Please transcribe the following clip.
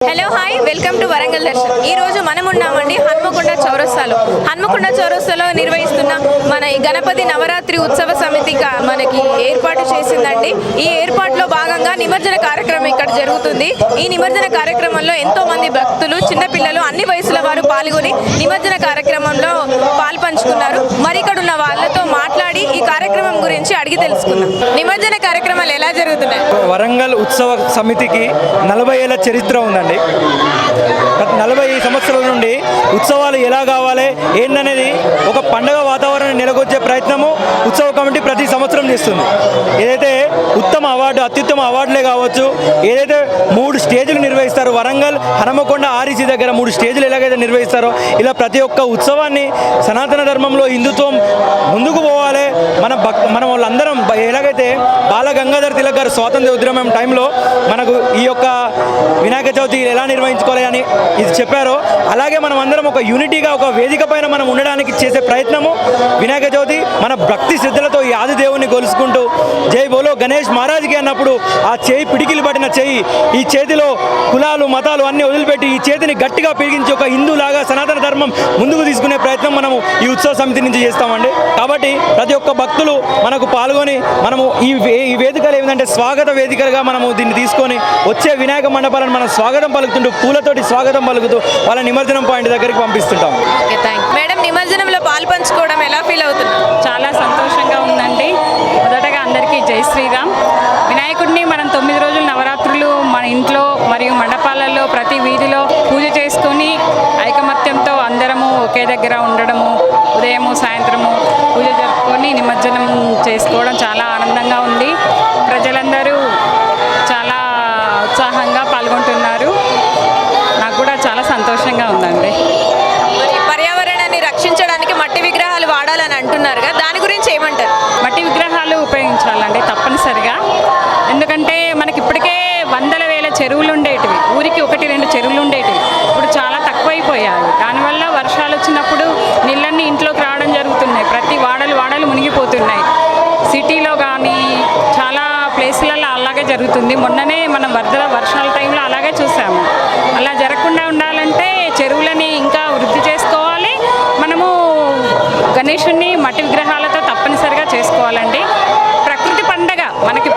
Hello hi welcome to Warangal Darshan ఈ రోజు మనం ఉన్నామండి హన్మకొండ చౌరస్తాలో. హన్మకొండ చౌరస్తాలో నిర్వహిస్తున్న మన గణపతి నవరాత్రి ఉత్సవ సమితి మనకి ఏర్పాటు చేసిందండి. ఈ ఏర్పాటులో భాగంగా నిమజ్జన కార్యక్రమం ఇక్కడ జరుగుతుంది. ఈ నిమజ్జన కార్యక్రమంలో ఎంతో మంది భక్తులు చిన్నపిల్లలు అన్ని వయసుల వారు పాల్గొని నిమజ్జన కార్యక్రమంలో పాల్పంచుకున్నారు మరి ఇక్కడ ఉన్న వాళ్ళతో మాట్లాడి కార్యక్రమం గురించి అడిగి తెలుసుకుందాం. నిమజ్జన కార్యక్రమాలు ఎలా జరుగుతున్నాయి? వరంగల్ ఉత్సవ సమితికి నలభై ఏళ్ళ చరిత్ర ఉందండి. నలభై సంవత్సరాల నుండి ఉత్సవాలు ఎలా కావాలి ఏందనేది ఒక పండగ వాతావరణం నెలకొచ్చే ప్రయత్నము ఉత్సవ కమిటీ ప్రతి సంవత్సరం చేస్తుంది. ఏదైతే ఉత్తమ అవార్డు అత్యుత్తమ అవార్డులే కావచ్చు ఏదైతే మూడు స్టేజ్లు నిర్వహిస్తారు వరంగల్ హనుమకొండ ఆర్ఈసీ దగ్గర మూడు స్టేజ్లు ఎలాగైతే నిర్వహిస్తారో ఇలా ప్రతి ఒక్క ఉత్సవాన్ని సనాతన ధర్మంలో హిందుత్వం ముందుకు పోవాలి మన భక్ మనం వాళ్ళందరం ఎలాగైతే బాల గంగాధర్ తిలక్ గారు స్వాతంత్ర ఉద్యమం టైంలో మనకు ఈ యొక్క వినాయక చవితి ఎలా నిర్వహించుకోవాలి అని ఇది చెప్పారో అలాగే మనం అందరం ఒక యూనిటీగా ఒక వేదిక పైన మనం ఉండడానికి చేసే ప్రయత్నము వినాయక చవితి మన భక్తి శ్రద్ధలతో ఈ ఆది దేవుని కొలుసుకుంటూ జై బోలో గణేష్ మహారాజ్కి అన్నప్పుడు ఆ చేయి పిడికిలు పట్టిన చేయి ఈ చేతిలో కులాలు మతాలు అన్ని వదిలిపెట్టి ఈ చేతిని గట్టిగా పిలిగించి ఒక హిందూలాగా సనాతన ధర్మం ముందుకు తీసుకునే ప్రయత్నం మనము ఈ ఉత్సవ సమితి నుంచి చేస్తామండి. కాబట్టి ప్రతి ఒక్క భక్తులు మనకు పాల్గొని మనము ఈ వే- ఈ వేదికలు ఏంటంటే స్వాగత వేదికలుగా మనము దీన్ని తీసుకొని వచ్చే వినాయక మండపాలను మనం స్వాగతం పలుకుతుంటూ పూలతోటి స్వాగతం పలుకుతూ వాళ్ళ నిమజ్జనం పాయింట్ దగ్గరికి పంపిస్తుంటాం. ఓకే థ్యాంక్ మేడం నిమజ్జనంలో పాలు పంచుకోవడం ఎలా ఫీల్ అవుతున్నారు చాలా సంతోషంగా ఉందండి. మొదటగా అందరికీ జై శ్రీరామ్. వినాయకుడిని మనం తొమ్మిది రోజులు నవరాత్రులు మన ఇంట్లో మరియు మండపాలలో ప్రతి వీధిలో పూజ చేసుకొని ఐకమత్యంతో అందరము ఒకే దగ్గర ఉండడము ఉదయము సాయంత్రము పూజ జరుపుకొని నిమజ్జనం చేసుకోవడం చాలా ఆనందంగా ఉంది. ప్రజలందరూ చాలా ఉత్సాహంగా పాల్గొంటున్నారు. నాకు కూడా చాలా సంతోషంగా ఉందండి. పర్యావరణాన్ని రక్షించడానికి మట్టి విగ్రహాలు వాడాలని అంటున్నారు కదా దాని గురించి ఏమంటారు? మట్టి విగ్రహాలు ఉపయోగించాలండి తప్పనిసరిగా. ఎందుకంటే మనకి ఇప్పటికే వందల వేల చెరువులు ఉండేటివి. ఊరికి ఒకటి రెండు చెరువులు ఉండేటివి. సిటీలో కానీ చాలా ప్లేసులలో అలాగే జరుగుతుంది. మొన్ననే మనం వరదల వర్షాల టైంలో అలాగే చూసాము. అలా జరగకుండా ఉండాలంటే చెరువులని ఇంకా వృద్ధి చేసుకోవాలి. మనము గణేషుణ్ణి మట్టి విగ్రహాలతో తప్పనిసరిగా చేసుకోవాలండి. ప్రకృతి పండగ మనకి